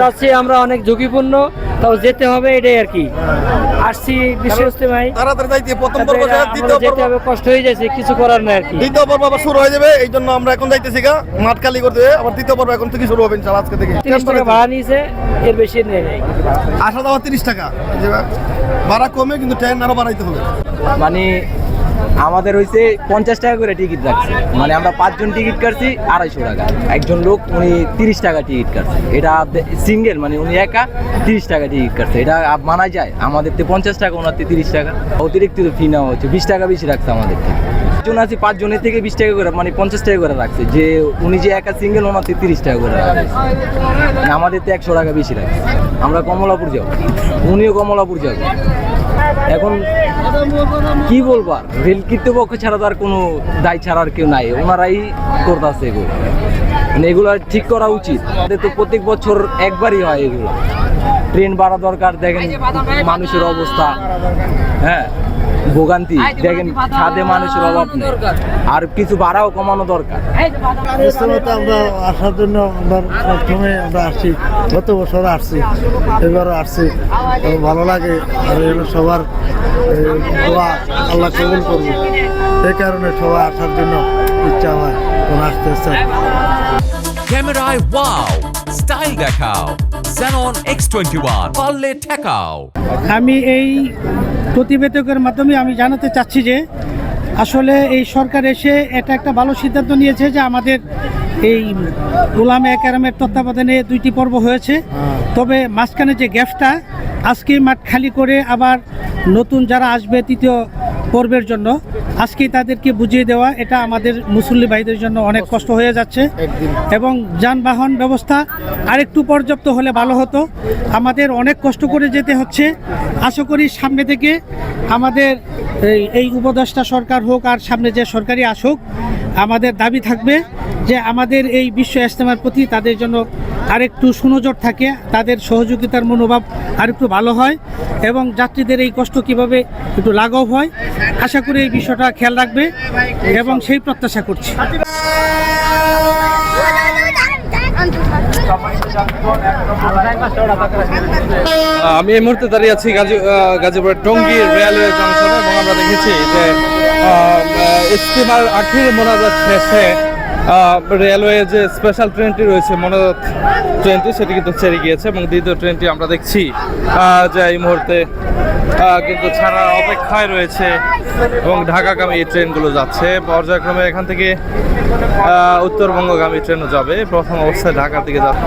যাচ্ছি আমরা অনেক ঝুঁকিপূর্ণ তাও যেতে হবে এটাই আর কি। আসছি বিশ্ব ইস্তেমায় তাড়াতাড়ি যাইতে প্রথম পর্ব দ্বিতীয় যেতে হবে কষ্ট হয়ে যাচ্ছে কিছু করার নাই আর কি। দ্বিতীয় পর্ব আবার শুরু হয়ে যাবে এই জন্য আমরা এখন যাইতেছি গা মাঠ খালি করতে। আবার তৃতীয় পর্ব এখন থেকে শুরু হবে ইনশাআল্লাহ আজকে থেকে। তিরিশ টাকা ভাড়া নিয়েছে এর বেশি নেই। নাই আসা যাওয়া তিরিশ টাকা। এই যে ভাড়া কমে কিন্তু ট্রেন আরও বাড়াইতে হবে। মানে আমাদের হয়েছে পঞ্চাশ টাকা করে টিকিট রাখছে মানে আমরা পাঁচজন টিকিট কাটছি, আড়াইশো টাকা। একজন লোক, উনি তিরিশ টাকা টিকিট কাটছে। এটা সিঙ্গেল মানে উনি একা তিরিশ টাকা টিকিট কাটছে। এটা মানা যায়। আমাদের তো পঞ্চাশ টাকা, ওনার তিরিশ টাকা। অতিরিক্ত ফি নেওয়া হচ্ছে। বিশ টাকা বেশি রাখছে আমাদের থেকে জন আছে পাঁচজনের থেকে বিশ টাকা করে মানে পঞ্চাশ টাকা করে রাখছে। যে উনি যে একা সিঙ্গেল ওনার তো তিরিশ টাকা করে রাখছে। আমাদের তো একশো টাকা বেশি রাখছে। আমরা কমলাপুর যাব। উনিও কমলাপুর যাবে। এখন কি বলব আর? রেল কর্তৃপক্ষ ছাড়া তো আর কোনো দায় ছাড়া আর কেউ নাই। ওনারাই করতেছে এগুলো। মানে এগুলো ঠিক করা উচিত। তো প্রত্যেক বছর একবারই হয় এগুলো। ট্রেন বাড়া দরকার দেখেন মানুষের অবস্থা। হ্যাঁ ভোগান্তি দেখেন ছাদে মানুষের অভাব নেই। আর কিছু ভাড়াও কমানো দরকার। আমরা আসার জন্য আমরা প্রথমে আমরা আসছি। গত বছর আসছি এবারও আসছি। ভালো লাগে আর এগুলো সবার দোয়া আল্লাহ কবুল করবে এই কারণে সবাই আসার জন্য ইচ্ছা হয় আসতে চায় ক্যামেরায় ওয়াও স্টাইল দেখাও। Xenon X21 পারলে ঠেকাও। আমি এই প্রতিবেদকের মাধ্যমে আমি জানাতে চাচ্ছি যে, আসলে এই সরকার এসে এটা একটা ভালো সিদ্ধান্ত নিয়েছে যে আমাদের এই গোলাম একারামের তত্ত্বাবধানে দুইটি পর্ব হয়েছে। তবে মাঝখানে যে গ্যাপটা আজকেই মাঠ খালি করে আবার নতুন যারা আসবে, তৃতীয় পর্বের জন্য। আজকে তাদেরকে বুঝিয়ে দেওয়া এটা আমাদের মুসল্লি ভাইদের জন্য অনেক কষ্ট হয়ে যাচ্ছে। এবং যানবাহন ব্যবস্থা আরেকটু পর্যাপ্ত হলে ভালো হতো। আমাদের অনেক কষ্ট করে যেতে হচ্ছে। আশা করি সামনে থেকে আমাদের এই এই উপদেষ্টা সরকার হোক আর সামনে যে সরকারি আসুক আমাদের দাবি থাকবে। যে আমাদের এই বিশ্ব ইজতেমার প্রতি তাদের জন্য আরেকটু সুনজর থাকে, তাদের সহযোগিতার মনোভাব আরেকটু ভালো হয় এবং যাত্রীদের এই কষ্ট কীভাবে একটু লাঘব হয়, আশা করি এই বিষয়টা খেয়াল রাখবে এবং সেই প্রত্যাশা করছি। আমি এই মুহূর্তে দাঁড়িয়ে আছি গাজী গাজীপুরের টঙ্গী রেলওয়ে জংশনে এবং আমরা দেখেছি যে ইস্তিমার আখির মোনাজাত শেষে রেলওয়ে যে স্পেশাল ট্রেনটি রয়েছে মনোরথ ট্রেনটি সেটি কিন্তু ছেড়ে গিয়েছে এবং দ্বিতীয় ট্রেনটি আমরা দেখছি যে এই মুহূর্তে কিন্তু ছাড়ার অপেক্ষায় রয়েছে এবং ঢাকাগামী এই ট্রেনগুলো যাচ্ছে। পর্যায়ক্রমে এখান থেকে উত্তরবঙ্গগামী ট্রেনও যাবে। প্রথম অবস্থায় ঢাকার দিকে যাবে